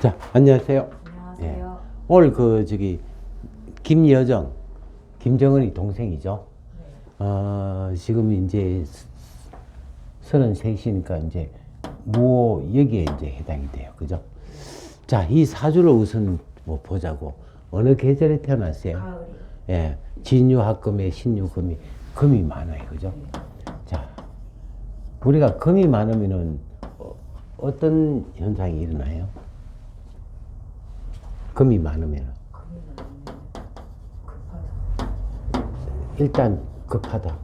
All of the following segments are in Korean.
자, 안녕하세요. 안녕하세요. 오늘 그 저기 김여정, 김정은이 동생이죠. 네. 어, 지금 이제 서른 셋이니까 이제 무호 여기에 이제 해당이 돼요. 그죠? 자, 이 사주를 우선 뭐 보자고. 어느 계절에 태어났어요? 가을이. 예, 진유합금에 신유금이 금이 많아요. 그죠? 자, 우리가 금이 많으면은 어, 어떤 현상이 일어나요? 금이 많으면. 일단 급하다.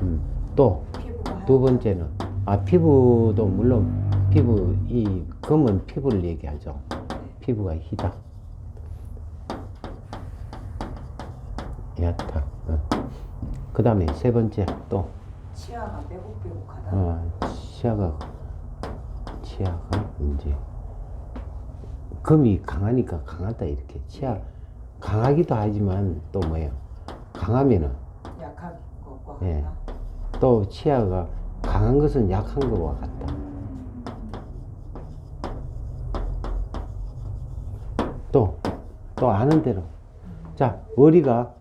음, 또 피부가 두 번째는 아 피부도 물론 피부 이 금은 피부를 얘기하죠. 피부가 희다. 얕다. 그 다음에 세 번째 또 치아가 빼곡빼곡하다. 어, 치아가 치아가 이제 금이 강하니까 강하다 이렇게 치아 강하기도 하지만 또 뭐예요? 강하면은 약한 것과 예. 같다. 또 치아가 강한 것은 약한 것과 같다. 또, 또 아는 대로. 자, 머리가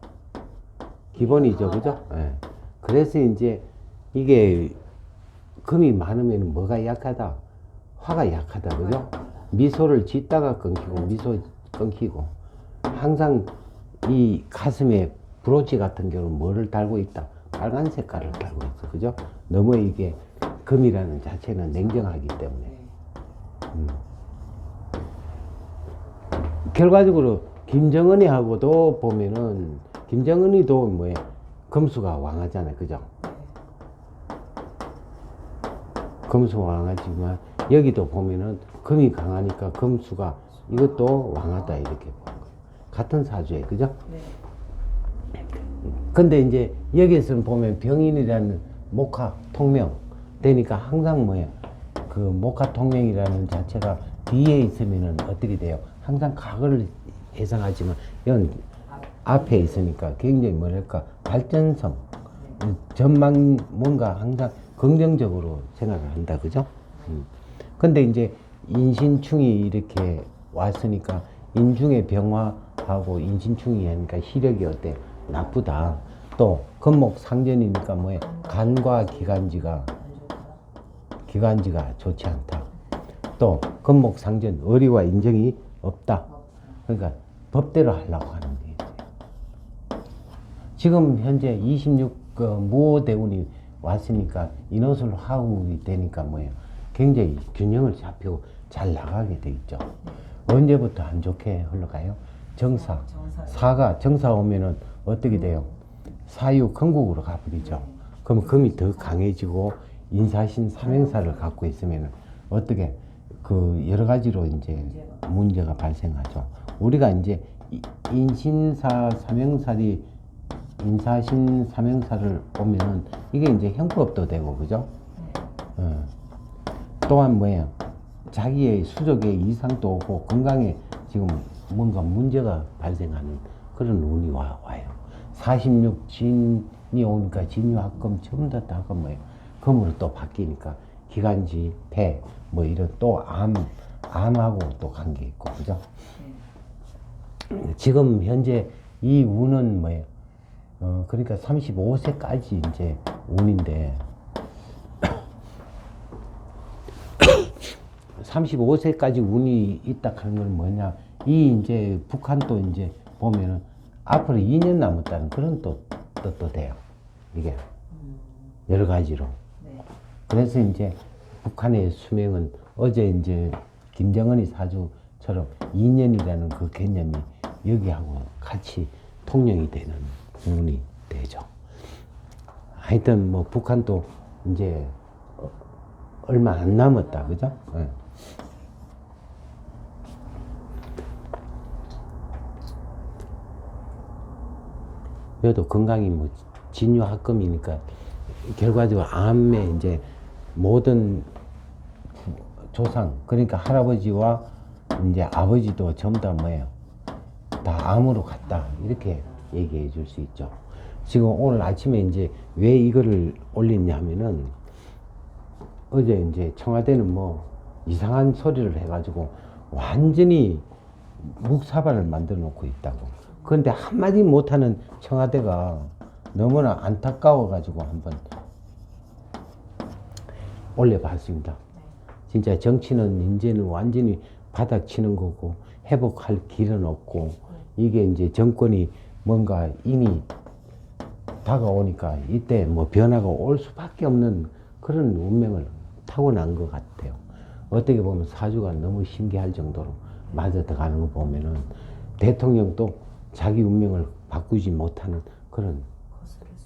기본이죠. 그죠? 예. 그래서 이제 이게 금이 많으면 뭐가 약하다? 화가 약하다. 그죠? 미소를 짓다가 끊기고, 미소 끊기고. 항상 이 가슴에 브로치 같은 경우는 뭐를 달고 있다? 빨간 색깔을 달고 있어. 그죠? 너무 이게 금이라는 자체는 냉정하기 때문에. 네. 결과적으로 김정은이 하고도 보면은 김정은이도 뭐야 금수가 왕하잖아요. 그죠? 금수가 왕하지만 여기도 보면은 금이 강하니까 금수가 이것도 왕하다 이렇게 보는 거예요. 같은 사주에 그죠? 네. 근데 이제 여기에서는 보면 병인이라는 목화 통명 되니까 항상 뭐야 그 목화 통명이라는 자체가 뒤에 있으면은 어떻게 돼요? 항상 각을 예상하지만 이건 앞에 있으니까 굉장히 뭐랄까 발전성 전망 뭔가 항상 긍정적으로 생각을 한다 그죠? 음. 근데 이제 인신충이 이렇게 왔으니까 인중의 병화하고 인신충이 하니까 시력이 어때? 나쁘다. 또 금목 상전이니까 뭐야? 간과 기관지가 기관지가 좋지 않다. 또 금목 상전 의리와 인정이 없다. 그러니까 법대로 하려고 하는 게 있어요. 지금 현재 26 그 무호대운이 왔으니까 인호술 화국이 되니까 뭐예요? 굉장히 균형을 잡히고 잘 나가게 돼 있죠. 언제부터 안 좋게 흘러가요? 정사. 정사. 사가 정사 오면은 어떻게 돼요? 사유 건국으로 가버리죠. 그럼 금이 더 강해지고 인사신 삼행사를 갖고 있으면 어떻게 그 여러 가지로 이제 문제가 발생하죠. 우리가 이제 이- 인신사 삼행살이 인사신 삼행사를 보면은 이게 이제 형법도 되고 그죠? 어. 또한 뭐예요? 자기의 수족의 이상도 오고 건강에 지금 뭔가 문제가 발생하는 그런 운이 와, 와요. 46 진이 오니까 진유합금 전부 다 다가 뭐예요? 금으로 또 바뀌니까 기관지, 폐, 뭐 이런 또 암, 암하고 또 관계 있고 그죠? 지금 현재 이 운은 뭐예요? 어, 그러니까 35세까지 이제 운인데 35세까지 운이 있다 하는 건 뭐냐? 이 이제 북한도 이제 보면은 앞으로 2년 남았다는 그런 또 뜻도 돼요. 이게 여러 가지로. 네. 그래서 이제 북한의 수명은 어제 이제 김정은이 사주처럼 2년이라는 그 개념이 여기하고 같이 통용이 되는 운이 되죠. 하여튼 뭐 북한도 이제 어- 얼마 안 남았다, 그죠? 예. 그래도 건강이 뭐 진유합금이니까 결과적으로 암에 이제 모든 조상 그러니까 할아버지와 이제 아버지도 전부 다 뭐예요? 다 암으로 갔다 이렇게 얘기해 줄 수 있죠. 지금 오늘 아침에 이제 왜 이거를 올렸냐면은 어제 이제 청와대는 뭐 이상한 소리를 해가지고 완전히 묵사발을 만들어 놓고 있다고. 그런데 한마디 못하는 청와대가 너무나 안타까워가지고 한번 올려봤습니다. 진짜 정치는 이제는 완전히 바닥치는 거고 회복할 길은 없고 이게 이제 정권이 뭔가 이미 다가오니까 이때 뭐 변화가 올 수밖에 없는 그런 운명을 타고난 것 같아요. 어떻게 보면 사주가 너무 신기할 정도로 맞아 들어가는 거 보면은 대통령도 자기 운명을 바꾸지 못하는 그런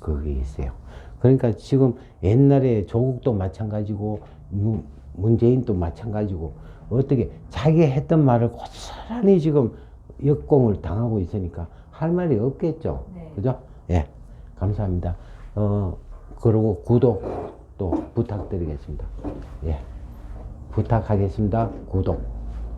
그게 있어요. 그러니까 지금 옛날에 조국도 마찬가지고 문- 문재인도 마찬가지고 어떻게 자기 했던 말을 고스란히 지금 역공을 당하고 있으니까 할 말이 없겠죠. 네. 그죠? 예. 감사합니다. 어, 그리고 구독 또 부탁드리겠습니다. 예. 부탁하겠습니다. 구독.